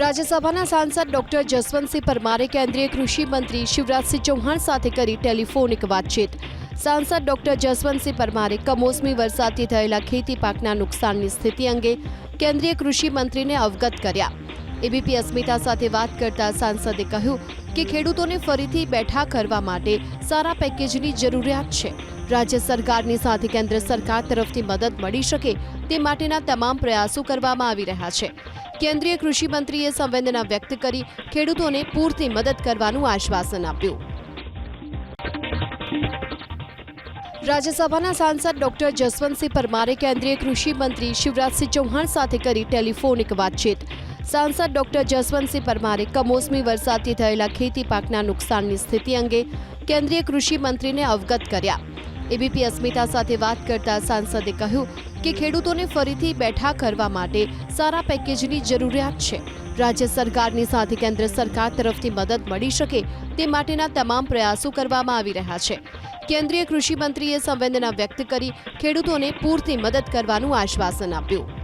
રાજ્યસભાના સાંસદ ડોક્ટર જસવંતસિંહ પરમારે કેન્દ્રીય કૃષિ મંત્રી શિવરાજસિંહ ચૌહાણ સાથે કરી ટેલિફોનિક વાતચીત. સાંસદ ડોક્ટર જસવંતસિંહ પરમારે કમોસમી વરસાદથી થયેલા ખેતી પાકના નુકસાનની સ્થિતિ અંગે કેન્દ્રીય કૃષિ મંત્રીને અવગત કર્યા. એબીપી અસ્મિતા સાથે વાત કરતા સાંસદે કહ્યું કે ખેડૂતોને ફરીથી બેઠા કરવા માટે સારા પેકેજની જરૂરિયાત છે. રાજ્ય સરકારની સાથે કેન્દ્ર સરકાર તરફથી મદદ મળી શકે તે માટેના તમામ પ્રયાસો કરવામાં આવી રહ્યા છે. કેન્દ્રીય કૃષિ મંત્રીએ સંવેદના વ્યક્ત કરી ખેડૂતોને પૂરતી મદદ કરવાનું આશ્વાસન આપ્યું. રાજ્યસભાના સાંસદ ડોક્ટર જસવંતસિંહ પરમારે કેન્દ્રીય કૃષિ મંત્રી શિવરાજસિંહ ચૌહાણ સાથે કરી ટેલિફોનિક વાતચીત. સાંસદ ડોક્ટર જસવંતસિંહ પરમારે કમોસમી વરસાદથી થયેલા ખેતી પાકના નુકસાનની સ્થિતિ અંગે કેન્દ્રીય કૃષિ મંત્રીને અવગત કર્યા. એબીપી અસ્મિતા સાથે વાત કરતા સાંસદે કહ્યું કે ખેડૂતોને ફરીથી બેઠા કરવા માટે સારા પેકેજની જરૂરિયાત છે. રાજ્ય સરકારની સાથે કેન્દ્ર સરકાર તરફથી મદદ મળી શકે તે માટેના તમામ પ્રયાસો કરવામાં આવી રહ્યા છે. કેન્દ્રીય કૃષિ મંત્રીએ સંવેદના વ્યક્ત કરી ખેડૂતોને પૂરતી મદદ કરવાનું આશ્વાસન આપ્યું.